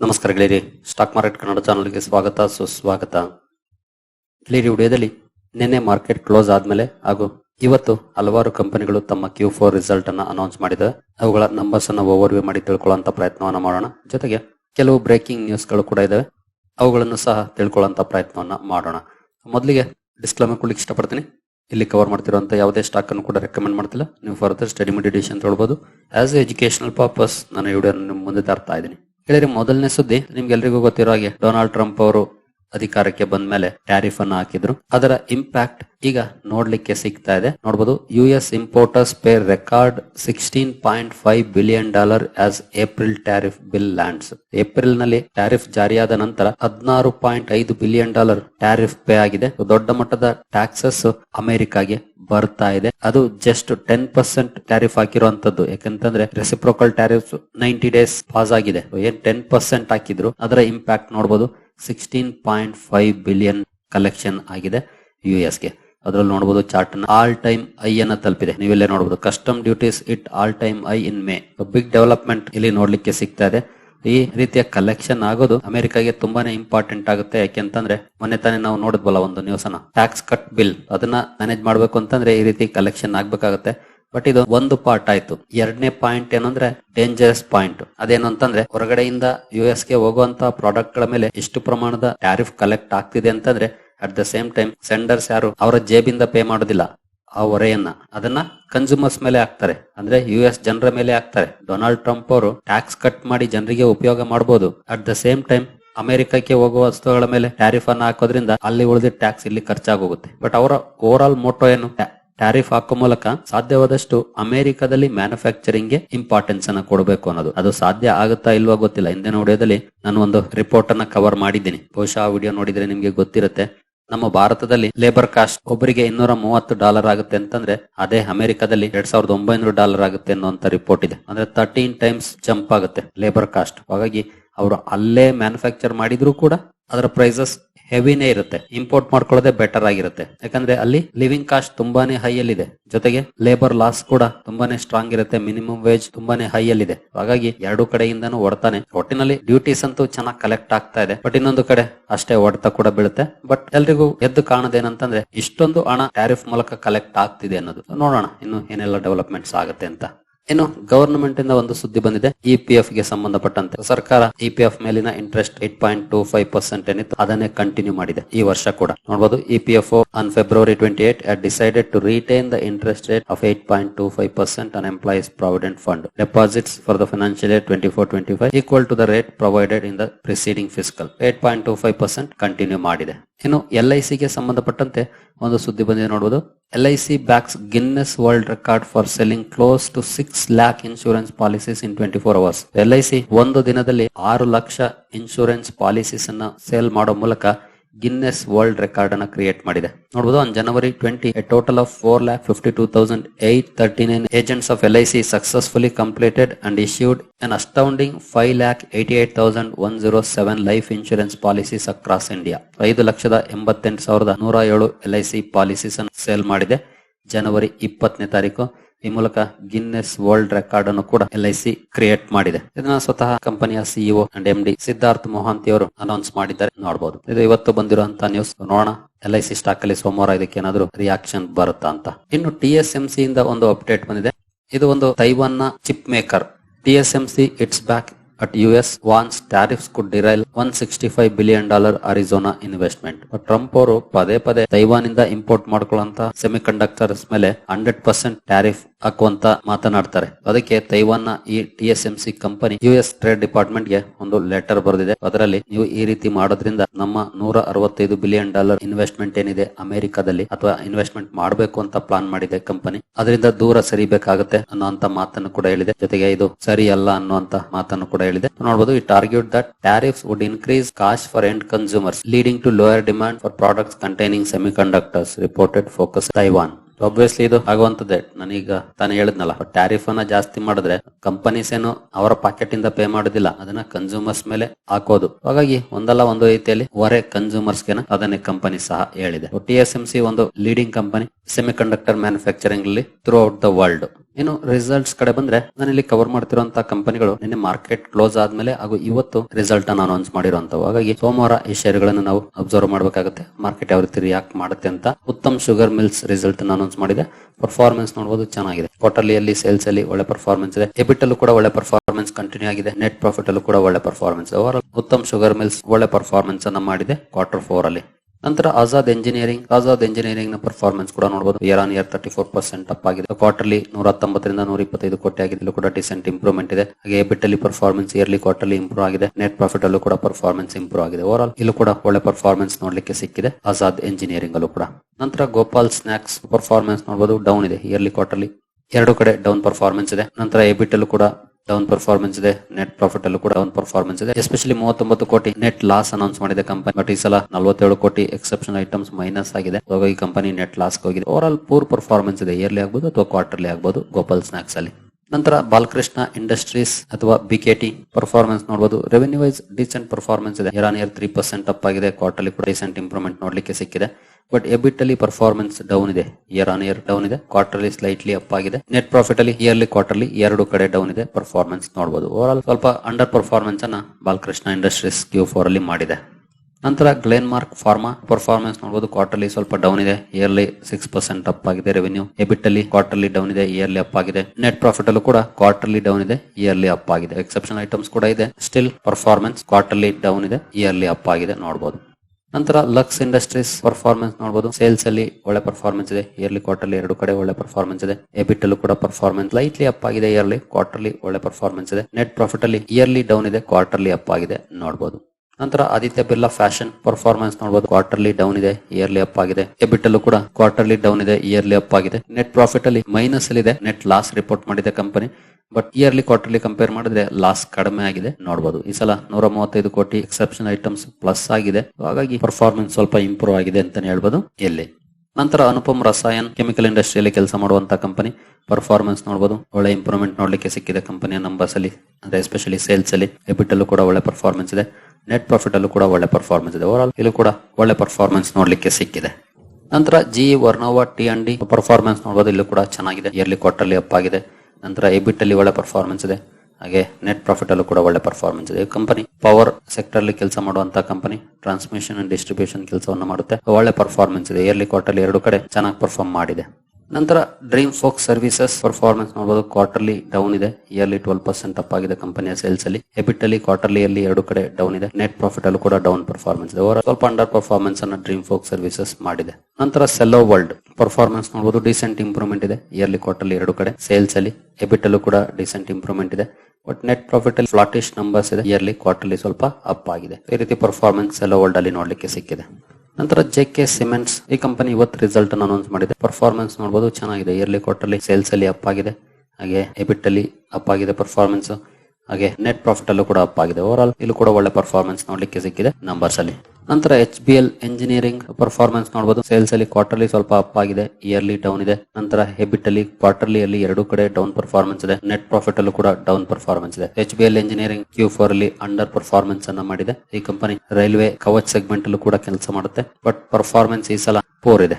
ನಮಸ್ಕಾರ ಗೆಳೆಯರಿ stock market Kannada ಚಾನಲ್ಗೆ ಸ್ವಾಗತ, ಸುಸ್ವಾಗತ. ಗೆಳೆಯರಿ ವಿಡಿಯೋದಲ್ಲಿ ನಿನ್ನೆ ಮಾರ್ಕೆಟ್ ಕ್ಲೋಸ್ ಆದ್ಮೇಲೆ ಹಾಗೂ ಇವತ್ತು ಹಲವಾರು ಕಂಪನಿಗಳು ತಮ್ಮ ಕ್ಯೂ ಫೋರ್ ರಿಸಲ್ಟ್ ಅನ್ನ ಅನೌನ್ಸ್ ಮಾಡಿದ್ದಾರೆ ಅವುಗಳ ನಂಬರ್ಸ್ ಅನ್ನ ಓವರ್ ವ್ಯೂ ಮಾಡಿ ತಿಳ್ಕೊಳ್ಳುವಂತ ಪ್ರಯತ್ನವನ್ನ ಮಾಡೋಣ. ಜೊತೆಗೆ ಕೆಲವು ಬ್ರೇಕಿಂಗ್ ನ್ಯೂಸ್ಗಳು ಕೂಡ ಇದಾವೆ. ಅವುಗಳನ್ನು ಸಹ ತಿಳ್ಕೊಳ್ಳುವಂತ ಪ್ರಯತ್ನವನ್ನ ಮಾಡೋಣ. ಮೊದಲಿಗೆ ಡಿಸ್ಕ್ಲೇಮರ್ ಕೊಡ್ಲಿಕ್ಕೆ ಇಷ್ಟಪಡ್ತೀನಿ. ಇಲ್ಲಿ ಕವರ್ ಮಾಡ್ತಿರುವಂತ ಯಾವುದೇ ಸ್ಟಾಕ್ ಅನ್ನು ಕೂಡ ರೆಕಮೆಂಡ್ ಮಾಡ್ತಿಲ್ಲ. ನೀವು ಫರ್ದರ್ ಸ್ಟಡಿ ಮೆಡಿಟೇಷನ್ ತೊಳ್ಬೋದು ಆಸ್ ಎ ಎಜುಕೇಶನಲ್ ಪರ್ಪಸ್ ನಾನು ವಿಡಿಯೋ ಮುಂದೆ ತರ್ತಾ ಇದ್ದೀನಿ. ಹೇಳಿದ್ರೆ ಮೊದಲನೇ ಸುದ್ದಿ ನಿಮ್ಗೆಲ್ರಿಗೂ ಗೊತ್ತಿರೋ ಹಾಗೆ ಡೊನಾಲ್ಡ್ ಟ್ರಂಪ್ ಅವರು ಅಧಿಕಾರಕ್ಕೆ ಬಂದ ಮೇಲೆ ಟ್ಯಾರಿಫ್ ಅನ್ನು ಹಾಕಿದ್ರು. ಅದರ ಇಂಪ್ಯಾಕ್ಟ್ ಈಗ ನೋಡ್ಲಿಕ್ಕೆ ಸಿಗ್ತಾ ಇದೆ. ನೋಡಬಹುದು U S importers pay record sixteen point five billion dollar as April tariff bill lands ಏಪ್ರಿಲ್ನಲ್ಲಿ ಟ್ಯಾರಿಫ್ ಜಾರಿಯಾದ ನಂತರ ಹದಿನಾರು ಪಾಯಿಂಟ್ ಐದು ಬಿಲಿಯನ್ ಡಾಲರ್ ಟ್ಯಾರಿಫ್ ಪೇ ಆಗಿದೆ. ದೊಡ್ಡ ಮಟ್ಟದ ಟ್ಯಾಕ್ಸಸ್ ಅಮೆರಿಕಾಗೆ ಬರ್ತಾ ಇದೆ. ಅದು ಜಸ್ಟ್ ಟೆನ್ ಪರ್ಸೆಂಟ್ ಟ್ಯಾರಿಫ್ ಹಾಕಿರುವಂತದ್ದು. ಯಾಕಂತಂದ್ರೆ reciprocal tariff ninety days pass ಆಗಿದೆ. ಏನ್ ಟೆನ್ ಪರ್ಸೆಂಟ್ ಹಾಕಿದ್ರು, ಅದರ ಇಂಪ್ಯಾಕ್ಟ್ ನೋಡಬಹುದು sixteen point five billion collection ಆಗಿದೆ ಯು ಎಸ್ಗೆ. ಅದ್ರಲ್ಲಿ ನೋಡಬಹುದು ಚಾರ್ಟ್ ಆಲ್ ಟೈಮ್ ಐ ಅನ್ನ ತಲುಪಿದೆ. ನೀವಿಲ್ಲೇ ನೋಡಬಹುದು custom duties it all time high in May big development ಇಲ್ಲಿ ನೋಡ್ಲಿಕ್ಕೆ ಸಿಗ್ತಾ ಇದೆ. ಈ ರೀತಿಯ ಕಲೆಕ್ಷನ್ ಆಗೋದು ಅಮೆರಿಕಾಗೆ ತುಂಬಾನೇ ಇಂಪಾರ್ಟೆಂಟ್ ಆಗುತ್ತೆ. ಯಾಕೆಂತಂದ್ರೆ ಮೊನ್ನೆ ತಾನೇ ನಾವು ನೋಡಿದ್ವಲ್ಲ ಒಂದು ನ್ಯೂಸ್ ಅನ್ನ. ಟ್ಯಾಕ್ಸ್ ಕಟ್ ಬಿಲ್ ಅದನ್ನ ಮ್ಯಾನೇಜ್ ಮಾಡ್ಬೇಕು ಅಂತಂದ್ರೆ ಈ ರೀತಿ ಕಲೆಕ್ಷನ್ ಆಗ್ಬೇಕಾಗುತ್ತೆ. ಬಟ್ ಇದು ಒಂದು ಪಾರ್ಟ್ ಆಯ್ತು. ಎರಡನೇ ಪಾಯಿಂಟ್ ಏನಂದ್ರೆ ಡೇಂಜರಸ್ ಪಾಯಿಂಟ್ ಅದೇನು ಅಂತಂದ್ರೆ, ಹೊರಗಡೆಯಿಂದ ಯು ಎಸ್ಗೆ ಹೋಗುವಂತ ಪ್ರಾಡಕ್ಟ್ಗಳ ಮೇಲೆ ಎಷ್ಟು ಪ್ರಮಾಣದ ಟ್ಯಾರಿಫ್ ಕಲೆಕ್ಟ್ ಆಗ್ತಿದೆ ಅಂತಂದ್ರೆ at the same time senders ಯಾರು, ಅವರ ಜೇಬಿಂದ ಪೇ ಮಾಡೋದಿಲ್ಲ. ಆ ಹೊರೆಯನ್ನ ಅದನ್ನ ಕನ್ಸ್ಯೂಮರ್ಸ್ ಮೇಲೆ ಹಾಕ್ತಾರೆ. ಅಂದ್ರೆ ಯು ಎಸ್ ಜನರ ಮೇಲೆ ಹಾಕ್ತಾರೆ. ಡೊನಾಲ್ಡ್ ಟ್ರಂಪ್ ಅವರು ಟ್ಯಾಕ್ಸ್ ಕಟ್ ಮಾಡಿ ಜನರಿಗೆ ಉಪಯೋಗ ಮಾಡಬಹುದು ಅಟ್ ದ ಸೇಮ್ ಟೈಮ್ ಅಮೆರಿಕಕ್ಕೆ ಹೋಗುವ ವಸ್ತುಗಳ ಮೇಲೆ ಟ್ಯಾರಿಫ್ ಅನ್ನ ಹಾಕೋದ್ರಿಂದ ಅಲ್ಲಿ ಉಳಿದ ಟ್ಯಾಕ್ಸ್ ಇಲ್ಲಿ ಖರ್ಚಾಗೋಗುತ್ತೆ. ಬಟ್ ಅವರ ಓವರ್ ಆಲ್ ಮೋಟೋ ಏನು ಟ್ಯಾರಿಫ್ ಹಾಕೋ ಮೂಲಕ ಸಾಧ್ಯವಾದಷ್ಟು ಅಮೆರಿಕದಲ್ಲಿ ಮ್ಯಾನುಫ್ಯಾಕ್ಚರಿಂಗ್ಗೆ ಇಂಪಾರ್ಟೆನ್ಸ್ ಅನ್ನ ಕೊಡಬೇಕು ಅನ್ನೋದು. ಅದು ಸಾಧ್ಯ ಆಗುತ್ತಾ ಇಲ್ವಾ ಗೊತ್ತಿಲ್ಲ. ಹಿಂದಿನ ವಿಡಿಯೋದಲ್ಲಿ ನಾನು ಒಂದು ರಿಪೋರ್ಟ್ ಅನ್ನ ಕವರ್ ಮಾಡಿದ್ದೀನಿ. ಬಹುಶಃ ಆ ವಿಡಿಯೋ ನೋಡಿದ್ರೆ ನಿಮ್ಗೆ ಗೊತ್ತಿರುತ್ತೆ. ನಮ್ಮ ಭಾರತದಲ್ಲಿ ಲೇಬರ್ ಕಾಸ್ಟ್ ಒಬ್ಬರಿಗೆ ಇನ್ನೂರ ಮೂವತ್ತು ಡಾಲರ್ ಆಗುತ್ತೆ ಅಂತಂದ್ರೆ, ಅದೇ ಅಮೆರಿಕದಲ್ಲಿ ಎರಡ್ ಸಾವಿರದ ಒಂಬೈನೂರು ಡಾಲರ್ ಆಗುತ್ತೆ ಅನ್ನುವಂತ ರಿಪೋರ್ಟ್ ಇದೆ. ಅಂದ್ರೆ ತರ್ಟೀನ್ ಟೈಮ್ಸ್ ಜಂಪ್ ಆಗುತ್ತೆ ಲೇಬರ್ ಕಾಸ್ಟ್ ಹಾಗಾಗಿ ಅವರು ಅಲ್ಲೇ ಮ್ಯಾನುಫ್ಯಾಕ್ಚರ್ ಮಾಡಿದ್ರು ಕೂಡ, ಅದರ ಪ್ರೈಸಸ್ ಹೆವಿನೇ ಇರುತ್ತೆ. ಇಂಪೋರ್ಟ್ ಮಾಡ್ಕೊಳ್ಳೋದೇ ಬೆಟರ್ ಆಗಿರುತ್ತೆ. ಯಾಕಂದ್ರೆ ಅಲ್ಲಿ ಲಿವಿಂಗ್ ಕಾಸ್ಟ್ ತುಂಬಾನೇ ಹೈ ಇದೆ ಜೊತೆಗೆ ಲೇಬರ್ ಲಾಸ್ ಕೂಡ ತುಂಬಾನೇ ಸ್ಟ್ರಾಂಗ್ ಇರುತ್ತೆ. ಮಿನಿಮಮ್ ವೇಜ್ ತುಂಬಾನೇ ಹೈ ಇದೆ ಹಾಗಾಗಿ ಎರಡು ಕಡೆಯಿಂದನೂ ಹೊಡ್ತಾನೆ ಒಟ್ಟಿನಲ್ಲಿ ಡ್ಯೂಟೀಸ್ ಅಂತೂ ಚೆನ್ನಾಗಿ ಕಲೆಕ್ಟ್ ಆಗ್ತಾ ಇದೆ. ಬಟ್ ಇನ್ನೊಂದು ಕಡೆ ಅಷ್ಟೇ ಹೊಡೆತ ಕೂಡ ಬೀಳುತ್ತೆ. ಬಟ್ ಎಲ್ರಿಗೂ ಎದ್ದು ಕಾಣೋದೇನಂತಂದ್ರೆ ಇಷ್ಟೊಂದು ಹಣ ಟ್ಯಾರಿಫ್ ಮೂಲಕ ಕಲೆಕ್ಟ್ ಆಗ್ತಿದೆ ಅನ್ನೋದು. ನೋಡೋಣ ಇನ್ನು ಏನೆಲ್ಲ ಡೆವಲಪ್ಮೆಂಟ್ಸ್ ಆಗುತ್ತೆ ಅಂತ. ಇನ್ನು ಗವರ್ನಮೆಂಟ್ ಇಂದ ಒಂದು ಸುದ್ದಿ ಬಂದಿದೆ. ಇ ಪಿ ಎಫ್ಗೆ ಸಂಬಂಧಪಟ್ಟಂತೆ. ಸರ್ಕಾರ ಇ ಪಿ ಎಫ್ ಮೇಲಿನ interest eight point two five percent ಏನಿತ್ತು, ಅದನ್ನೇ ಕಂಟಿನ್ಯೂ ಮಾಡಿದೆ ಈ ವರ್ಷ ಕೂಡ. ನೋಡಬಹುದು E P on February twenty eight decided to retain the interest rate of eight point two five percent on employees provident fund deposits for the financial year twenty four twenty five equal to the rate provided in the preceding fiscal eight point two five percent continue ಮಾಡಿದೆ. ಇನ್ನು L I ಗೆ ಸಂಬಂಧಪಟ್ಟಂತೆ ಒಂದು ಸುದ್ದಿ ಬಂದಿದೆ ನೋಡಬಹುದು L I C backs Guinness world record for selling close to six lakh insurance policies in twenty four hours L I C ಒಂದು ದಿನದಲ್ಲಿ ಆರು ಲಕ್ಷ ಇನ್ಶೂರೆನ್ಸ್ ಪಾಲಿಸೀಸ್ ಅನ್ನ ಸೇಲ್ ಮಾಡೋ ಮೂಲಕ ಗಿನ್ನೆಸ್ ವರ್ಲ್ಡ್ ರೆಕಾರ್ಡ್ ಅನ್ನ ಕ್ರಿಯೇಟ್ ಮಾಡಿದೆ. ನೋಡಬಹುದು on January twenty total of four lakh fifty two thousand eight thirty nine agents of L I C successfully completed and issued an astounding five lakh eighty eight thousand one zero seven life insurance policies across India ಐದು ಲಕ್ಷದ ಎಂಬತ್ತೆಂಟು ಸಾವಿರದ ನೂರ ಏಳು L I C policies ಅನ್ನು sale ಮಾಡಿದೆ. ಜನವರಿ ಇಪ್ಪತ್ತನೇ ತಾರೀಕು ಈ ಮೂಲಕ ಗಿನ್ನೆಸ್ ವರ್ಲ್ಡ್ ರೆಕಾರ್ಡ್ ಅನ್ನು ಕೂಡ ಎಲ್ ಐ ಸಿ ಕ್ರಿಯೇಟ್ ಮಾಡಿದೆ. ಇದನ್ನ ಸ್ವತಃ ಕಂಪನಿಯ CEO and M D Siddharth Mohanty ಅವರು ಅನೌನ್ಸ್ ಮಾಡಿದ್ದಾರೆ. ನೋಡಬಹುದು ಇದು ಇವತ್ತು ಬಂದಿರುವಂತಹ ನ್ಯೂಸ್ ನೋಡೋಣ. ಎಲ್ ಐ ಸಿ ಸ್ಟಾಕ್ ಅಲ್ಲಿ ಸೋಮವಾರ ಇದಕ್ಕೆ ಏನಾದ್ರು ರಿಯಾಕ್ಷನ್ ಬರುತ್ತಾ ಅಂತ. ಇನ್ನು ಟಿ ಎಸ್ ಎಂ ಸಿ ಇಂದ ಒಂದು ಅಪ್ಡೇಟ್ ಬಂದಿದೆ. ಇದು ಒಂದು ತೈವಾನ್ನ chip maker T S M C it's back at US S ವಾನ್ಸ್ could sixty five billion dollar Arizona investment Trump ಅವರು ಪದೇ ಪದೇ ತೈವಾನ್ ಇಂದ ಇಂಪೋರ್ಟ್ ಮಾಡ್ಕೊಳ್ಳುವಂತ ಸೆಮಿ ಕಂಡಕ್ಟರ್ಸ್ ಮೇಲೆ ಹಂಡ್ರೆಡ್ ಪರ್ಸೆಂಟ್ ಟ್ಯಾರಿಫ್ ಹಾಕುವಂತ ಮಾತನಾಡ್ತಾರೆ. ಅದಕ್ಕೆ ತೈವಾನ್ನ ಈ T S M C company U S trade ಡಿಪಾರ್ಟ್ಮೆಂಟ್ಗೆ ಒಂದು ಲೆಟರ್ ಬರೆದಿದೆ. ಅದರಲ್ಲಿ ನೀವು ಈ ರೀತಿ ಮಾಡೋದ್ರಿಂದ ನಮ್ಮ ನೂರ ಅರವತ್ತೈದು ಬಿಲಿಯನ್ ಡಾಲರ್ ಇನ್ವೆಸ್ಟ್ಮೆಂಟ್ ಏನಿದೆ ಅಮೆರಿಕದಲ್ಲಿ ಅಥವಾ ಇನ್ವೆಸ್ಟ್ಮೆಂಟ್ ಮಾಡಬೇಕು ಅಂತ ಪ್ಲಾನ್ ಮಾಡಿದೆ ಕಂಪನಿ ಅದರಿಂದ ದೂರ ಸರಿಬೇಕಾಗುತ್ತೆ ಅನ್ನುವಂತ ಮಾತನ್ನು ಕೂಡ ಹೇಳಿದೆ. ಜೊತೆಗೆ ಇದು ಸರಿ ಅಲ್ಲ ಅನ್ನುವಂತ ಮಾತನ್ನು ಕೂಡ ಹೇಳಿದೆ. ನೋಡಬಹುದು it argued that tariffs would increase cost for end consumers leading to lower demand for products containing semiconductors reported focus Taiwan obviously ಇದು ಆಗುವಂತದ್ದೇ ನಾನೀಗ ತಾನೇ ಹೇಳಿದ್ನಲ್ಲ. ಟ್ಯಾರಿಫ್ ಅನ್ನ ಜಾಸ್ತಿ ಮಾಡಿದ್ರೆ ಕಂಪನೀಸ್ ಏನು ಅವರ ಪಾಕೆಟ್ ಇಂದ ಪೇ ಮಾಡೋದಿಲ್ಲ. ಅದನ್ನ ಕನ್ಸ್ಯೂಮರ್ಸ್ ಮೇಲೆ ಹಾಕೋದು. ಹಾಗಾಗಿ ಒಂದಲ್ಲ ಒಂದು ರೀತಿಯಲ್ಲಿ ಹೊರೆ ಕನ್ಸ್ಯೂಮರ್ಸ್ಗೆ ಅದನ್ನೇ ಕಂಪನಿ ಸಹ ಹೇಳಿದೆ. ಟಿ ಎಸ್ ಎಂ ಸಿ ಒಂದು ಲೀಡಿಂಗ್ ಕಂಪನಿ ಸೆಮಿಕಂಡಕ್ಟರ್ ಮ್ಯಾನುಫ್ಯಾಕ್ಚರಿಂಗ್ ಅಲ್ಲಿ ಥ್ರೂ ಔಟ್ ದ ವರ್ಲ್ಡ್ ಇನ್ನು ರಿಸಲ್ಟ್ಸ್ ಕಡೆ ಬಂದ್ರೆ ನಾನು ಇಲ್ಲಿ ಕವರ್ ಮಾಡ್ತಿರುವಂತಹ ಕಂಪನಿಗಳು ನಿನ್ನೆ ಮಾರ್ಕೆಟ್ ಕ್ಲೋಸ್ ಆದ್ಮೇಲೆ ಹಾಗೂ ಇವತ್ತು ರಿಸಲ್ಟ್ ಅನ್ನು ಅನೌನ್ಸ್ ಮಾಡಿರುವಂತವು ಹಾಗಾಗಿ ಸೋಮವಾರ ಈ ಷೇರುಗಳನ್ನು ನಾವು ಅಬ್ಸರ್ವ್ ಮಾಡಬೇಕಾಗುತ್ತೆ. ಮಾರ್ಕೆಟ್ ಯಾವ ರೀತಿ ರಿಯಾಕ್ಟ್ ಮಾಡುತ್ತೆ ಅಂತ ಉತ್ತಮ್ ಶುಗರ್ ಮಿಲ್ಸ್ ರಿಸಲ್ಟ್ ಅನ್ನು ಅನೌನ್ಸ್ ಮಾಡಿದೆ. ಪರ್ಫಾರ್ಮೆನ್ಸ್ ನೋಡಬಹುದು ಚೆನ್ನಾಗಿದೆ. ಕ್ವಾರ್ಟರ್ಲಿಯಲ್ಲಿ ಸೇಲ್ಸ್ ಅಲ್ಲಿ ಒಳ್ಳೆ ಪರ್ಫಾರ್ಮೆನ್ಸ್ ಇದೆ. ಎಬಿಟ್ ಅಲ್ಲೂ ಕೂಡ ಒಳ್ಳೆ ಪರ್ಫಾರ್ಮೆನ್ಸ್ ಕಂಟಿನ್ಯೂ ಆಗಿದೆ. ನೆಟ್ ಪ್ರಾಫಿಟ್ ಅಲ್ಲೂ ಕೂಡ ಒಳ್ಳೆ performance over Uttam sugar mills ಒಳ್ಳೆ ಪರ್ಫಾರ್ಮೆನ್ಸ್ ಅನ್ನ ಮಾಡಿದೆ ಕ್ವಾರ್ಟರ್ ಫೋರ್ ಅಲ್ಲಿ. ನಂತರ ಆಜಾದ್ ಎಂಜಿನಿಯರಿಂಗ್ ಆಜಾದ್ ಎಂಜಿನಿಯರಿಂಗ್ನ ಪರ್ಫಾರ್ಮೆನ್ಸ್ ಕೂಡ ನೋಡಬಹುದು year on year thirty four percent up ಆಗಿದೆ. ಕ್ವಾರ್ಟರ್ಲಿ ನೂರ ಹತ್ತೊಂಬತ್ತರಿಂದ ನೂರ ಇಪ್ಪತ್ತೈದು ಕೋಟಿ ಆಗಿದೆ ಕೂಡ ಡಿಸೆಂಟ್ ಇಂಪ್ರೂವ್ಮೆಂಟ್ ಇದೆ. ಹಾಗೆ ಬಿಟ್ಟಲ್ಲಿ ಪರ್ಫಾರ್ಮೆನ್ಸ್ ಇಯರ್ಲಿ ಕ್ವಾರ್ಟರ್ಲಿ ಇಂಪ್ರೂವ್ ಆಗಿದೆ. ನೆಟ್ ಪ್ರಾಫಿಟ್ ಅಲ್ಲೂ ಕೂಡ ಪರ್ಫಾರ್ಮೆನ್ಸ್ ಇಂಪ್ರೂವ್ ಆಗಿದೆ. ಓವರ್ ಆಲ್ ಇಲ್ಲೂ ಕೂಡ ಒಳ್ಳೆ ಪರ್ಫಾರ್ಮೆನ್ಸ್ ನೋಡ್ಲಿಕ್ಕೆ ಸಿಕ್ಕಿದೆ. ಆಜಾದ್ ಎಂಜಿನಿಯರಿಂಗ್ ಅಲ್ಲೂ ಕೂಡ. ನಂತರ ಗೋಪಾಲ್ ಸ್ನಾಕ್ಸ್ ಪರ್ಫಾರ್ಮೆನ್ಸ್ ನೋಡಬಹುದು ಡೌನ್ ಇದೆ. ಇಯರ್ಲಿ ಕ್ವಾರ್ಟರ್ಲಿ ಎರಡು ಕಡೆ ಡೌನ್ ಪರ್ಫಾರ್ಮೆನ್ಸ್ ಇದೆ. ನಂತರ ಎಬಿಟ್ ಅಲ್ಲೂ ಕೂಡ ಡೌನ್ ಪರ್ಫಾರ್ಮೆನ್ಸ್ ಇದೆ ನೆಟ್ ಪ್ರಾಫಿಟ್ ಅಲ್ಲೂ ಕೂಡ ಡೌನ್ ಪರ್ಫಾರ್ಮೆನ್ಸ್ ಇದೆ. ಎಸ್ಪೆಷಲಿ ಮೂವತ್ತೊಂಬತ್ತು ಕೋಟಿ ನೆಟ್ ಲಾಸ್ ಅನೌನ್ಸ್ ಮಾಡಿದೆ ಕಂಪನಿ ಬಟ್ ಈ ಸಲ ನಲವತ್ತೇಳು ಕೋಟಿ ಎಕ್ಸೆಪ್ಷನ್ ಐಟಮ್ಸ್ ಮೈನಸ್ ಆಗಿದೆ. ಹಾಗಾಗಿ ಕಂಪನಿ ನೆಟ್ ಲಾಸ್ ಹೋಗಿದೆ. ಓವರ್ ಆಲ್ ಪೂರ್ ಪರ್ಫಾರ್ಮೆನ್ಸ್ ಇದೆ. ಇಯರ್ಲಿ ಆಗ್ಬೋದು ಅಥವಾ ಕ್ವಾರ್ಟರ್ಲಿ ಆಗ್ಬೋದು ಗೋಪಾಲ್ ಸ್ನಾಕ್ಸ್ ಅಲ್ಲಿ. ನಂತರ ಬಾಲಕೃಷ್ಣ ಇಂಡಸ್ಟ್ರೀಸ್ ಅಥವಾ ಬಿಕೆಟಿ ಪರ್ಫಾರ್ಮೆನ್ಸ್ ನೋಡಬಹುದು ರೆವೆನ್ಯೂ ವೈಸ್ ಡಿಸೆಂಟ್ ಪರ್ಫಾರ್ಮೆನ್ಸ್ ಇದೆ. Year on year three percent up ಆಗಿದೆ. ಕ್ವಾರ್ಟರ್ಲಿ ಕೂಡ ಡಿಸೆಂಟ್ ಇಂಪ್ರೂವ್ಮೆಂಟ್ ನೋಡ್ಲಿಕ್ಕೆ ಸಿಕ್ಕಿದೆ. ಬಟ್ ಎಬಿಟ್ ಅಲ್ಲಿ ಪರ್ಫಾರ್ಮೆನ್ಸ್ ಡೌನ್ ಇದೆ. ಇಯರ್ ಆನ್ ಇಯರ್ ಡೌನ್ ಇದೆ. ಕ್ವಾರ್ಟರ್ಲಿ ಸ್ಲೈಟ್ಲಿ ಅಪ್ ಆಗಿದೆ. ನೆಟ್ ಪ್ರಾಫಿಟ್ ಅಲ್ಲಿ ಇಯರ್ಲಿ ಕ್ವಾರ್ಟರ್ಲಿ ಎರಡು ಕಡೆ ಡೌನ್ ಇದೆ. ಪರ್ಫಾರ್ಮೆನ್ಸ್ ನೋಡಬಹುದು ಓವರ್ ಆಲ್ ಸ್ವಲ್ಪ ಅಂಡರ್ ಪರ್ಫಾರ್ಮೆನ್ಸ್ ಅನ್ನ ಬಾಲಕೃಷ್ಣ ಇಂಡಸ್ಟ್ರೀಸ್ ಕ್ಯೂ ಫೋರ್ ಅಲ್ಲಿ ಮಾಡಿದೆ. ನಂತರ ಗ್ಲೇನ್ ಮಾರ್ಕ್ ಫಾರ್ಮಾ ಪರ್ಫಾರ್ಮೆನ್ಸ್ ನೋಡಬಹುದು ಕ್ವಾರ್ಟರ್ಲಿ ಸ್ವಲ್ಪ ಡೌನ್ ಇದೆ. ಇಯರ್ಲಿ ಸಿಕ್ಸ್ ಪರ್ಸೆಂಟ್ ಅಪ್ ಆಗಿದೆ ರೆವೆನ್ಯೂ ಎಬಿಟ್ ಅಲ್ಲಿ ಕ್ವಾರ್ಟರ್ಲಿ ಡೌನ್ ಇದೆ. ಇಯರ್ಲಿ ಅಪ್ ಆಗಿದೆ. ನೆಟ್ ಪ್ರಾಫಿಟ್ ಅಲ್ಲೂ ಕೂಡ ಕ್ವಾರ್ಟರ್ಲಿ ಡೌನ್ ಇದೆ. ಇಯರ್ಲಿ ಅಪ್ ಆಗಿದೆ. ಎಕ್ಸೆಪ್ಷನ್ ಐಟಮ್ಸ್ ಕೂಡ ಇದೆ. ಸ್ಟಿಲ್ ಪರ್ಫಾರ್ಮೆನ್ಸ್ ಕ್ವಾರ್ಟರ್ಲಿ ಡೌನ್ ಇದೆ. ಇಯರ್ಲಿ ಅಪ್ ಆಗಿದೆ. ನೋಡಬಹುದು ನಂತರ ಲಕ್ಸ್ ಇಂಡಸ್ಟ್ರೀಸ್ ಪರ್ಫಾರ್ಮೆನ್ಸ್ ನೋಡಬಹುದು ಸೇಲ್ಸ್ ಅಲ್ಲಿ ಒಳ್ಳೆ ಪರ್ಫಾರ್ಮೆನ್ಸ್ ಇದೆ. ಇಯರ್ಲಿ ಕ್ವಾರ್ಟರ್ಲಿ ಎರಡು ಕಡೆ ಒಳ್ಳೆ ಪರ್ಫಾರ್ಮೆನ್ಸ್ ಇದೆ. ಎಬಿಟ್ ಅಲ್ಲೂ ಕೂಡ ಪರ್ಫಾರ್ಮೆನ್ಸ್ ಲೈಟ್ಲಿ ಅಪ್ ಆಗಿದೆ ಇಯರ್ಲಿ ಕ್ವಾರ್ಟರ್ಲಿ ಒಳ್ಳೆ ಪರ್ಫಾರ್ಮೆನ್ಸ್ ಇದೆ. ನೆಟ್ ಪ್ರಾಫಿಟ್ ಅಲ್ಲಿ ಇಯರ್ಲಿ ಡೌನ್ ಇದೆ. ಕ್ವಾರ್ಟರ್ಲಿ ಅಪ್ ಆಗಿದೆ. ನೋಡಬಹುದು ನಂತರ ಆದಿತ್ಯ ಬಿರ್ಲಾ ಫ್ಯಾಷನ್ ಪರ್ಫಾರ್ಮೆನ್ಸ್ ನೋಡಬಹುದು ಕ್ವಾರ್ಟರ್ಲಿ ಡೌನ್ ಇದೆ. ಇಯರ್ಲಿ ಅಪ್ ಆಗಿದೆ. ಎಬಿಟ್ ಅಲ್ಲೂ ಕೂಡ ಕ್ವಾರ್ಟರ್ಲಿ ಡೌನ್ ಇದೆ. ಇಯರ್ಲಿ ಅಪ್ ಆಗಿದೆ. ನೆಟ್ ಪ್ರಾಫಿಟ್ ಅಲ್ಲಿ ಮೈನಸ್ ಅಲ್ಲಿ ಇದೆ. ನೆಟ್ ಲಾಸ್ ರಿಪೋರ್ಟ್ ಮಾಡಿದೆ company but yearly quarterly compare ಮಾಡಿದ್ರೆ ಲಾಸ್ ಕಡಿಮೆ ಆಗಿದೆ. ನೋಡಬಹುದು ಈ ಸಲ ನೂರ ಮೂವತ್ತೈದು ಕೋಟಿ ಎಕ್ಸೆಪ್ಷನ್ ಐಟಮ್ಸ್ ಪ್ಲಸ್ ಆಗಿದೆ. ಹಾಗಾಗಿ ಪರ್ಫಾರ್ಮೆನ್ಸ್ ಸ್ವಲ್ಪ ಇಂಪ್ರೂವ್ ಆಗಿದೆ ಅಂತಾನೆ ಹೇಳ್ಬೋದು. ಇಲ್ಲಿ ನಂತರ ಅನುಪಮ್ ರಸಾಯನ್ ಕೆಮಿಕಲ್ ಇಂಡಸ್ಟ್ರಿಯಲ್ಲಿ ಕೆಲಸ ಮಾಡುವಂತ ಕಂಪನಿ ಪರ್ಫಾರ್ಮೆನ್ಸ್ ನೋಡಬಹುದು ಒಳ್ಳೆ ಇಂಪ್ರೂವ್ಮೆಂಟ್ ನೋಡ್ಲಿಕ್ಕೆ ಸಿಕ್ಕಿದೆ ಕಂಪನಿಯ ನಂಬರ್ಸ್ ಅಲ್ಲಿ. ಅಂದ್ರೆ ಎಸ್ಪೆಷಲಿ ಸೇಲ್ಸ್ ಅಲ್ಲಿ. ಎಬಿಟ್ ಅಲ್ಲೂ ಕೂಡ ಒಳ್ಳೆ ಪರ್ಫಾರ್ಮೆನ್ಸ್ ಇದೆ. ನೆಟ್ ಪ್ರಾಫಿಟ್ ಅಲ್ಲೂ ಕೂಡ ಒಳ್ಳೆ ಪರ್ಫಾರ್ಮೆನ್ಸ್ ಇದೆ. ಓವರ್ ಆಲ್ ಇಲ್ಲೂ ಕೂಡ ಒಳ್ಳೆ ಪರ್ಫಾರ್ಮೆನ್ಸ್ ನೋಡ್ಲಿಕ್ಕೆ ಸಿಕ್ಕಿದೆ. ನಂತರ G Vernova T and D performance ನೋಡಬಹುದು ಇಲ್ಲೂ ಕೂಡ ಚೆನ್ನಾಗಿದೆ. ಇಯರ್ಲಿ ಕ್ವಾರ್ಟರ್ಲಿ ಅಪ್ ಆಗಿದೆ. ನಂತರ ಎಬಿಟ್ ಅಲ್ಲಿ ಒಳ್ಳೆ ಪರ್ಫಾರ್ಮೆನ್ಸ್ ಇದೆ. ಹಾಗೆ ನೆಟ್ ಪ್ರಾಫಿಟ್ ಅಲ್ಲೂ ಕೂಡ ಒಳ್ಳೆ ಪರ್ಫಾರ್ಮೆನ್ಸ್ ಇದೆ. ಕಂಪನಿ ಪವರ್ ಸೆಕ್ಟರ್ ಅಲ್ಲಿ ಕೆಲಸ ಮಾಡುವಂತ ಕಂಪನಿ ಟ್ರಾನ್ಸ್ಮಿಷನ್ ಅಂಡ್ ಡಿಸ್ಟ್ರಿಬ್ಯೂಷನ್ ಕೆಲಸವನ್ನು ಮಾಡುತ್ತೆ. ಒಳ್ಳೆ ಪರ್ಫಾರ್ಮೆನ್ಸ್ ಇದೆ. ಇಯರ್ಲಿ ಕ್ವಾರ್ಟರ್ಲಿ ಎರಡು ಕಡೆ ಚೆನ್ನಾಗಿ ಪರ್ಫಾರ್ಮ್ ಮಾಡಿದೆ. ನಂತರ ಡ್ರೀಮ್ ಫೋಕ್ ಸರ್ವಿಸಸ್ ಪರ್ಫಾರ್ಮೆನ್ಸ್ ನೋಡಬಹುದು ಕ್ವಾರ್ಟರ್ಲಿ ಡೌನ್ ಇದೆ. ಇಯರ್ಲಿ ಟ್ವೆಲ್ ಪರ್ಸೆಂಟ್ ಅಪ್ ಆಗಿದೆ ಕಂಪನಿಯ ಸೇಲ್ಸ್ ಅಲ್ಲಿ ಎಬಿಟ್ ಅಲ್ಲಿ. ಕ್ವಾರ್ಟರ್ಲಿ ಅಲ್ಲಿ ಎರಡು ಕಡೆ ಡೌನ್ ಇದೆ. ನೆಟ್ ಪ್ರಾಫಿಟ್ ಅಲ್ಲೂ ಕೂಡ ಡೌನ್ ಪರ್ಫಾರ್ಮೆನ್ಸ್ ಇದೆ. ಸ್ವಲ್ಪ ಅಂಡರ್ ಪರ್ಫಾರ್ಮೆನ್ಸ್ ಅನ್ನ ಡ್ರೀಮ್ ಫೋಕ್ ಸರ್ವಿಸಸ್ ಮಾಡಿದೆ. ನಂತರ ಸೆಲ್ಲೋ ವರ್ಲ್ಡ್ ಪರ್ಫಾರ್ಮೆನ್ಸ್ ನೋಡಬಹುದು ಡಿಸೆಂಟ್ ಇಂಪ್ರೂವ್ಮೆಂಟ್ ಇದೆ. ಇಯರ್ಲಿ ಕ್ವಾರ್ಟರ್ಲಿ ಎರಡು ಕಡೆ ಸೇಲ್ಸ್ ಅಲ್ಲಿ. ಎಬಿಟ್ ಅಲ್ಲೂ ಕೂಡ ಡಿಸೆಂಟ್ ಇಂಪ್ರೂವ್ಮೆಂಟ್ ಇದೆ. ಬಟ್ ನೆಟ್ ಪ್ರಾಫಿಟ್ ಅಲ್ಲಿ ಫ್ಲಾಟಿಶ್ ನಂಬರ್ಸ್ ಇದೆ. ಇಯರ್ಲಿ ಕ್ವಾರ್ಟರ್ಲಿ ಸ್ವಲ್ಪ ಅಪ್ ಆಗಿದೆ. ಈ ರೀತಿ ಪರ್ಫಾರ್ಮೆನ್ಸ್ ಸೆಲ್ಲೋ ವರ್ಲ್ಡ್ ಅಲ್ಲಿ ನೋಡ್ಲಿಕ್ಕೆ ಸಿಕ್ಕಿದೆ. ನಂತರ ಜೆ ಕೆ ಸಿಮೆಂಟ್ಸ್ ಈ ಕಂಪನಿ ಇವತ್ತು ರಿಸಲ್ಟ್ ಅನ್ನು ಅನೌನ್ಸ್ ಮಾಡಿದೆ. ಪರ್ಫಾರ್ಮೆನ್ಸ್ ನೋಡಬಹುದು ಚೆನ್ನಾಗಿದೆ. ಇಯರ್ಲಿ ಕ್ವಾರ್ಟರ್ಲಿ ಸೇಲ್ಸ್ ಅಲ್ಲಿ ಅಪ್ ಆಗಿದೆ. ಹಾಗೆ ಎಬಿಟ್ ಅಲ್ಲಿ ಅಪ್ ಆಗಿದೆ ಪರ್ಫಾರ್ಮೆನ್ಸ್ ಹಾಗೆ ನೆಟ್ ಪ್ರಾಫಿಟ್ ಅಲ್ಲೂ ಕೂಡ ಅಪ್ ಆಗಿದೆ. ಓವರ್ ಆಲ್ ಇಲ್ಲೂ ಕೂಡ ಒಳ್ಳೆ ಪರ್ಫಾರ್ಮೆನ್ಸ್ ನೋಡ್ಲಿಕ್ಕೆ ಸಿಕ್ಕಿದೆ ನಂಬರ್ಸ್ ಅಲ್ಲಿ. ನಂತರ H B L engineering performance ನೋಡಬಹುದು ಸೇಲ್ಸ್ ಅಲ್ಲಿ ಕ್ವಾರ್ಟರ್ಲಿ ಸ್ವಲ್ಪ ಅಪ್ ಆಗಿದೆ ಇಯರ್ಲಿ ಡೌನ್ ಇದೆ. ನಂತರ ಹೆಬಿಟ್ ಅಲ್ಲಿ ಕ್ವಾರ್ಟರ್ಲಿ ಅಲ್ಲಿ ಎರಡು ಕಡೆ ಡೌನ್ ಪರ್ಫಾರ್ಮೆನ್ಸ್ ಇದೆ. ನೆಟ್ ಪ್ರಾಫಿಟ್ ಅಲ್ಲೂ ಕೂಡ ಡೌನ್ ಪರ್ಫಾರ್ಮೆನ್ಸ್ ಇದೆ. H B L engineering Q four ಅಲ್ಲಿ ಅಂಡರ್ ಪರ್ಫಾರ್ಮೆನ್ಸ್ ಅನ್ನ ಮಾಡಿದೆ. ಈ ಕಂಪನಿ ರೈಲ್ವೆ ಕವಚ್ ಸೆಗ್ಮೆಂಟ್ ಅಲ್ಲೂ ಕೂಡ ಕೆಲಸ ಮಾಡುತ್ತೆ. ಬಟ್ ಪರ್ಫಾರ್ಮೆನ್ಸ್ ಈ ಸಲ ಪೋರ್ ಇದೆ.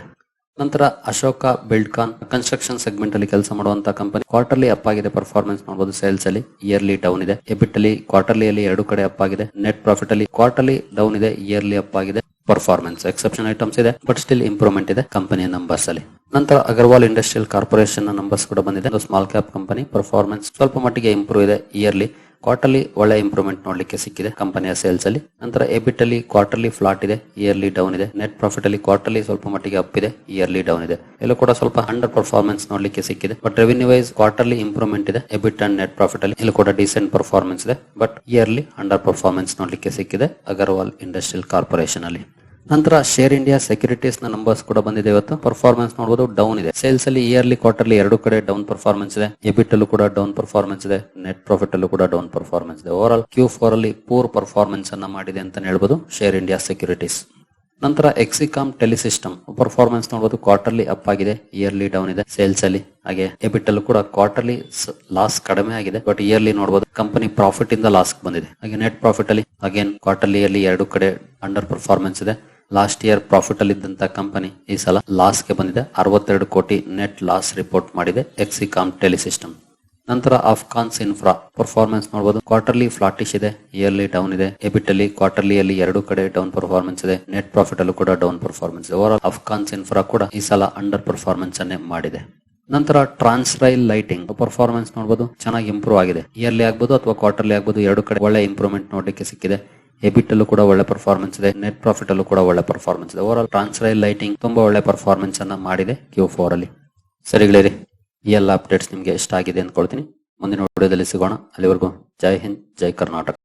ನಂತರ ಅಶೋಕ ಬಿಲ್ಡ್ಕಾನ್ ಕನ್ಸ್ಟ್ರಕ್ಷನ್ ಸೆಗ್ಮೆಂಟ್ ಅಲ್ಲಿ ಕೆಲಸ ಮಾಡುವಂತ ಕಂಪನಿ ಕ್ವಾರ್ಟರ್ಲಿ ಅಪ್ ಆಗಿದೆ ಪರ್ಫಾರ್ಮೆನ್ಸ್ ನೋಡಬಹುದು ಸೇಲ್ಸ್ ಅಲ್ಲಿ ಇಯರ್ಲಿ ಡೌನ್ ಇದೆ. ಎಬಿಟ್ ಅಲ್ಲಿ ಕ್ವಾರ್ಟರ್ಲಿ ಅಲ್ಲಿ ಎರಡು ಕಡೆ ಅಪ್ ಆಗಿದೆ. ನೆಟ್ ಪ್ರಾಫಿಟ್ ಅಲ್ಲಿ ಕ್ವಾರ್ಟರ್ಲಿ ಡೌನ್ ಇದೆ ಇಯರ್ಲಿ ಅಪ್ ಆಗಿದೆ. ಪರ್ಫಾರ್ಮೆನ್ಸ್ ಎಕ್ಸೆಪ್ಷನ್ ಐಟಮ್ಸ್ ಇದೆ ಬಟ್ ಸ್ಟಿಲ್ ಇಂಪ್ರೂವ್ಮೆಂಟ್ ಇದೆ ಕಂಪನಿಯ ನಂಬರ್ಸ್ ಅಲ್ಲಿ. ನಂತರ ಅಗರ್ವಾಲ್ ಇಂಡಸ್ಟ್ರಿಯಲ್ ಕಾರ್ಪೊರೇಷನ್ ನಂಬರ್ಸ್ ಕೂಡ ಬಂದಿದೆ. ಒಂದು ಸ್ಮಾಲ್ ಕ್ಯಾಪ್ ಕಂಪನಿ ಪರ್ಫಾರ್ಮೆನ್ಸ್ ಸ್ವಲ್ಪ ಮಟ್ಟಿಗೆ ಇಂಪ್ರೂವ್ ಇದೆ ಇಯರ್ಲಿ ಕ್ವಾರ್ಟರ್ಲಿ ಒಳ್ಳೆ ಇಂಪ್ರೂವ್ಮೆಂಟ್ ನೋಡಲಿಕ್ಕೆ ಸಿಕ್ಕಿದೆ ಕಂಪನಿಯ ಸೇಲ್ಸ್ ಅಲ್ಲಿ. ನಂತರ ಎಬಿಟ್ ಅಲ್ಲಿ ಕ್ವಾರ್ಟರ್ಲಿ ಫ್ಲಾಟ್ ಇದೆ ಇಯರ್ಲಿ ಡೌನ್ ಇದೆ. ನೆಟ್ ಪ್ರಾಫಿಟ್ ಅಲ್ಲಿ ಕ್ವಾರ್ಟರ್ಲಿ ಸ್ವಲ್ಪ ಮಟ್ಟಿಗೆ ಅಪ್ ಇದೆ ಇಯರ್ಲಿ ಡೌನ್ ಇದೆ. ಎಲ್ಲೂ ಕೂಡ ಸ್ವಲ್ಪ ಅಂಡರ್ ಪರ್ಫಾರ್ಮೆನ್ಸ್ ನೋಡಲಿಕ್ಕೆ ಸಿಕ್ಕಿದೆ. But revenue wise quarterly improvement ಇದೆ ಎಬಿಟ್ ಅಂಡ್ ನೆಟ್ ಪ್ರಾಫಿಟ್ ಅಲ್ಲಿ. ಇಲ್ಲಿ ಕೂಡ ಡಿಸೆಂಟ್ ಪರ್ಫಾರ್ಮೆನ್ಸ್ ಇದೆ ಬಟ್ ಇಯರ್ಲಿ ಅಂಡರ್ ಪರ್ಫಾರ್ಮೆನ್ಸ್ ನೋಡಲಿಕ್ಕೆ ಸಿಕ್ಕಿದೆ ಅಗರ್ವಾಲ್ ಇಂಡಸ್ಟ್ರಿಯಲ್ ಕಾರ್ಪೊರೇಷನ್ ಅಲ್ಲಿ. ನಂತರ ಶೇರ್ ಇಂಡಿಯಾ ಸೆಕ್ಯೂರಿಟೀಸ್ನ ನಂಬರ್ಸ್ ಕೂಡ ಬಂದಿದೆ ಇವತ್ತು. ಪರ್ಫಾರ್ಮೆನ್ಸ್ ನೋಡಬಹುದು ಡೌನ್ ಇದೆ. ಸೇಲ್ಸ್ ಅಲ್ಲಿ ಇಯರ್ಲಿ ಕ್ವಾರ್ಟರ್ಲಿ ಎರಡು ಕಡೆ ಡೌನ್ ಪರ್ಫಾರ್ಮೆನ್ಸ್ ಇದೆ. ಎಬಿಟ್ ಅಲ್ಲೂ ಕೂಡ ಡೌನ್ ಪರ್ಫಾರ್ಮೆನ್ಸ್ ಇದೆ. ನೆಟ್ ಪ್ರಾಫಿಟ್ ಅಲ್ಲೂ ಕೂಡ ಡೌನ್ ಪರ್ಫಾರ್ಮೆನ್ಸ್ ಇದೆ. ಓವರ್ ಆಲ್ ಕ್ಯೂ ಫೋರ್ ಅಲ್ಲಿ ಪೂರ್ ಪರ್ಫಾರ್ಮೆನ್ಸ್ ಅನ್ನ ಮಾಡಿದೆ ಅಂತ ಹೇಳ್ಬೋದು ಶೇರ್ ಇಂಡಿಯಾ ಸೆಕ್ಯೂರಿಟೀಸ್ ನಂತರ ಎಕ್ಸಿಕಾಮ್ ಟೆಲಿಸಿಸ್ಟಮ್ ಪರ್ಫಾರ್ಮೆನ್ಸ್ ನೋಡಬಹುದು ಕ್ವಾರ್ಟರ್ಲಿ ಅಪ್ ಆಗಿದೆ. ಇಯರ್ಲಿ ಡೌನ್ ಇದೆ. ಸೇಲ್ಸ್ ಅಲ್ಲಿ, ಹಾಗೆ ಎಬಿಟ್ ಅಲ್ಲೂ ಕೂಡ ಕ್ವಾರ್ಟರ್ಲಿ ಲಾಸ್ ಕಡಿಮೆ ಆಗಿದೆ. ಬಟ್ ಇಯರ್ಲಿ ನೋಡಬಹುದು ಕಂಪನಿ ಪ್ರಾಫಿಟ್ ಇಂದ ಲಾಸ್ ಬಂದಿದೆ. ಹಾಗೆ ನೆಟ್ ಪ್ರಾಫಿಟ್ ಅಲ್ಲಿ ಅಗೇನ್ ಕ್ವಾರ್ಟರ್ಲಿ ಅಲ್ಲಿ ಎರಡು ಕಡೆ ಅಂಡರ್ ಪರ್ಫಾರ್ಮೆನ್ಸ್ ಇದೆ. ಲಾಸ್ಟ್ ಇಯರ್ ಪ್ರಾಫಿಟ್ ಅಲ್ಲಿ ಇದ್ದಂತ ಕಂಪನಿ ಈ ಸಲ ಲಾಸ್ಗೆ ಬಂದಿದೆ. ಅರವತ್ತೆರಡು ಕೋಟಿ ನೆಟ್ ಲಾಸ್ ರಿಪೋರ್ಟ್ ಮಾಡಿದೆ ಎಕ್ಸಿಕಾಮ್ ಟೆಲಿಸಿಸ್ಟಮ್ ನಂತರ ಅಫ್ಘಾನ್ಸ್ ಇನ್ಫ್ರಾ ಪರ್ಫಾರ್ಮೆನ್ಸ್ ನೋಡಬಹುದು ಕ್ವಾರ್ಟರ್ಲಿ ಫ್ಲಾಟಿಶ್ ಇದೆ ಇಯರ್ಲಿ ಡೌನ್ ಇದೆ. ಎಬಿಟ್ ಅಲ್ಲಿ ಕ್ವಾರ್ಟರ್ಲಿ ಅಲ್ಲಿ ಎರಡು ಕಡೆ ಡೌನ್ ಪರ್ಫಾರ್ಮೆನ್ಸ್ ಇದೆ. ನೆಟ್ ಪ್ರಾಫಿಟ್ ಅಲ್ಲೂ ಕೂಡ ಡೌನ್ ಪರ್ಫಾರ್ಮೆನ್ಸ್ ಇದೆ. ಓವರ್ ಅಫ್ಘಾನ್ಸ್ ಇನ್ಫ್ರಾ ಕೂಡ ಈ ಸಲ ಅಂಡರ್ ಪರ್ಫಾರ್ಮೆನ್ಸ್ ಅನ್ನೇ ಮಾಡಿದೆ. ನಂತರ ಟ್ರಾನ್ಸ್ರೈಲ್ ಲೈಟಿಂಗ್ ಪರ್ಫಾರ್ಮೆನ್ಸ್ ನೋಡಬಹುದು ಚೆನ್ನಾಗಿ ಇಂಪ್ರೂವ್ ಆಗಿದೆ. ಇಯರ್ಲಿ ಆಗ್ಬೋದು ಅಥವಾ ಕ್ವಾರ್ಟರ್ಲಿ ಆಗ್ಬೋದು, ಎರಡು ಕಡೆ ಒಳ್ಳೆ ಇಂಪ್ರೂವ್ಮೆಂಟ್ ನೋಡಲಿಕ್ಕೆ ಸಿಕ್ಕಿದೆ. ಎಬಿಟ್ ಅಲ್ಲೂ ಕೂಡ ಒಳ್ಳೆ ಪರ್ಫಾರ್ಮೆನ್ಸ್ ಇದೆ ನೆಟ್ ಪ್ರಾಫಿಟ್ ಅಲ್ಲೂ ಕೂಡ ಒಳ್ಳೆ ಪರ್ಫಾರ್ಮೆನ್ಸ್ ಇದೆ. ಓವರ್ ಆಲ್ ಲೈಟಿಂಗ್ ತುಂಬಾ ಒಳ್ಳೆ ಪರ್ಫಾರ್ಮೆನ್ಸ್ ಅನ್ನ ಮಾಡಿದೆ ಕ್ಯೂ ಫೋರ್ ಅಲ್ಲಿ. ಸರಿಗಳಿರಿ ಈ ಎಲ್ಲ ಅಪ್ಡೇಟ್ಸ್ ನಿಮ್ಗೆ ಇಷ್ಟ ಆಗಿದೆ ಅಂದ್ಕೊಳ್ತೀನಿ. ಮುಂದಿನ ವಿಡಿಯೋದಲ್ಲಿ ಸಿಗೋಣ. ಅಲ್ಲಿವರೆಗೂ ಜೈ ಹಿಂದ್, ಜೈ ಕರ್ನಾಟಕ.